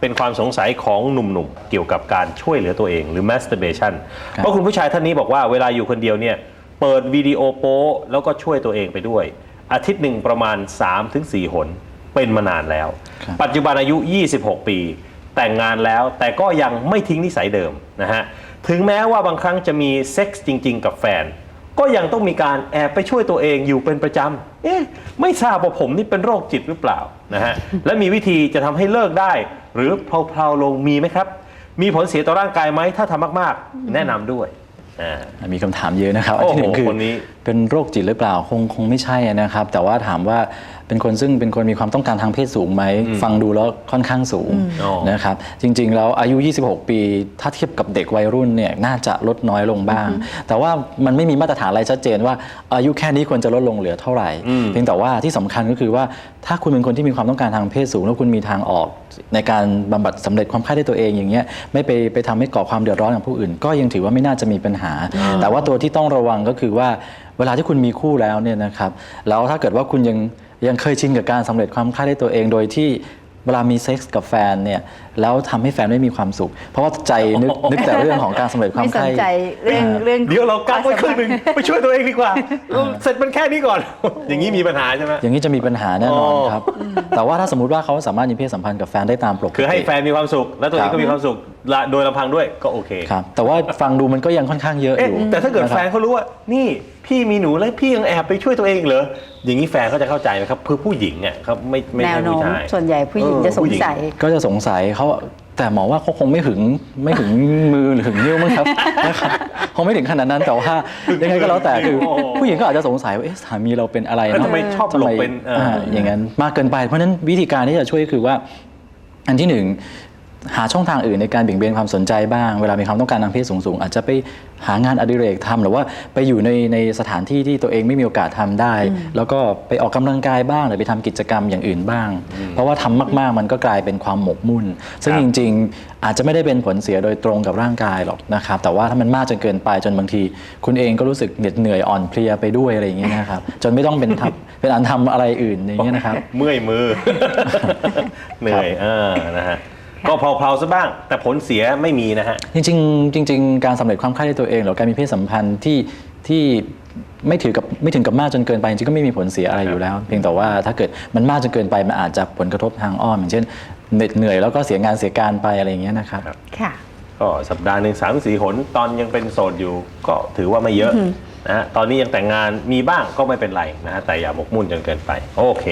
เป็นความสงสัยของหนุ่มๆ เกี่ยวกับการช่วยเหลือตัวเองหรือ masturbation เพราะคุณผู้ชายท่านนี้บอกว่าเวลาอยู่คนเดียวเนี่ยเปิดวิดีโอโป๊แล้วก็ช่วยตัวเองไปด้วย อาทิตย์หนึ่งประมาณ 3-4 หน เป็นมานานแล้วครับปัจจุบันอายุ 26 ปี แต่งงานแล้วแต่ก็ยังไม่ทิ้งนิสัยเดิมนะฮะถึงแม้ว่าบางครั้งจะมีเซ็กส์จริง ๆ กับแฟน ก็ยังต้องมีการแอบไปช่วยตัวเองอยู่เป็นประจำเอ๊ะไม่ทราบว่าผมนี่เป็นโรคจิตหรือเปล่า นะฮะและมีวิธีจะทำให้เลิกได้ หรือเพลาๆลงมีไหมครับ มีผลเสียต่อร่างกายไหมถ้าทำมากๆ แนะนำด้วยอ่ามีคำถามเยอะนะครับอันโอ้โหที่หนึ่งคือคนนี้เป็นโรคจิตหรือเปล่าคงคงไม่ใช่นะครับ แต่ว่าถามว่า เป็นคนซึ่งเป็นคนมีความต้องการทางเพศสูงไหม ฟังดูแล้วค่อนข้างสูงอ๋อ นะครับ จริงๆ แล้วอายุ 26 ปี ถ้าเทียบกับเด็กวัยรุ่นเนี่ยน่าจะลดน้อยลงบ้าง แต่ว่ามันไม่มีมาตรฐานอะไรชัดเจนว่าอายุแค่นี้ควรจะลดลงเหลือเท่าไหร่อืมเพียงแต่ว่าที่สำคัญก็คือว่าถ้าคุณเป็นคนที่มีความต้องการทางเพศสูง แล้วคุณมีทางออกในการบำบัดสำเร็จความใคร่ด้วยตัวเองอย่างเงี้ยไม่ไปไปทำให้ก่อความเดือดร้อนกับผู้อื่น ก็ยังถือว่าไม่น่าจะมีปัญหา แต่ว่าตัวที่ต้องระวังก็คือว่า เวลาที่คุณมีคู่แล้วเนี่ยนะครับ แล้วถ้าเกิดว่าคุณยัง ยังเคยชินกับการสำเร็จความใคร่ด้วยตัวเองโดยที่เวลามีเซ็กส์กับแฟนเนี่ยแล้วทำให้แฟนไม่มีความสุข เพราะว่าใจนึกนึกแต่เรื่องของการสำเร็จความไม่ใคสร่นใจเรื่องเรื่องเดี๋ยวเรากักไว้ครึ่งหนึ่งไปช่วยตัวเองดีกว่าเสร็จมันแค่นี้ก่อน อย่างนี้มีปัญหาใช่ไหมอย่างนี้จะมีปัญหาแน่นอนอ๋อครับ แต่ว่าถ้าสมมติว่าเขาสามารถมีเพศสัมพันธ์กับแฟนได้ตามปกติคือให้แฟนมีความสุข แล้วตัวเองครับก็มีความสุข ละโดยลำพังด้วยก็โอเคครับ แต่ว่าฟังดูมันก็ยังค่อนข้างเยอะอเอ๊ะยู่แต่ถ้าเกิดนะครับแฟนเขารู้ว่า นี่พี่มีหนูแล้วพี่ยังแอบไปช่วยตัวเองเหรออย่างนี้แฟนเขาจะเข้าใจไหมครับคือผู้หญิงอะเขาไม่ไม่แนใช่วโน้ผู้มชาย ส่วนใหญ่ผู้หญิงเออจะสผู้งหญิง สัย ก็จะสงสัยเขาแต่หมอว่าเขาคงไม่ถึงไม่ถึงมือหรือถึงนิ้วมั้งครับนะครับคงไม่ถึงขนาดนั้นแต่ว่ายังไงก็แล้วแต่คือโอ้โหผู้หญิงก็อาจจะสงสัยว่าเอ๊ะสามีเราเป็นอะไรแล้วเนาะ ทำไมชอบหลบเป็นเอออาอย่างนั้นมากเกินไปเพราะฉะนั้นวิธีการที่จะช่วยก็คือว่า อันที่หนึ่ง หาช่องทางอื่นในการเบี่ยงเบนความสนใจบ้าง เวลามีความต้องการทางเพศสูงๆ อาจจะไปหางานอดิเรกทำหรือว่าไปอยู่ในในสถานที่ที่ตัวเองไม่มีโอกาสทำได้ แล้วก็ไปออกกำลังกายบ้างหรือไปทำกิจกรรมอย่างอื่นบ้าง เพราะว่าทำมากๆมันก็กลายเป็นความหมกมุ่น ซึ่งครับจริง ๆ อาจจะไม่ได้เป็นผลเสียโดยตรงกับร่างกายหรอกนะครับแต่ว่าถ้ามันมากจนเกินไปจนบางที คุณเองก็รู้สึกเหน็ดเหนื่อยอ่อนเพลียไปด้วยอะไรอย่างเงี้ยนะครับจนไม่ต้องเป็นทำเป็นอันทำอะไรอื่นอย่างเงี้ยนะครับ เมื่อยมือเหนื่อยเออนะฮะ ก็เพลาๆซะบ้าง แต่ผลเสียไม่มีนะฮะ จริงๆจริง ๆ การสำเร็จความใคร่ด้วยตัวเองหรือการมีเพศสัมพันธ์ที่ที่ไม่ถือกับไม่ถึงกับมากจนเกินไปจริงๆก็ไม่มีผลเสียอะไรอยู่แล้ว เพียงแต่ว่าถ้าเกิดมันมากจนเกินไปมันอาจจะผลกระทบทางอ้อมอย่างเช่นเหน็ดเหนื่อยแล้วก็เสียงานเสียการไปอะไรอย่างเงี้ยนะครับ ค่ะ ก็สัปดาห์หนึ่งสามสี่หนตอนยังเป็นโสดอยู่ก็ถือว่าไม่เยอะนะฮะตอนนี้ยังแต่งงานมีบ้างก็ไม่เป็นไรนะฮะแต่อย่าหมกมุ่นจนเกินไป โอเค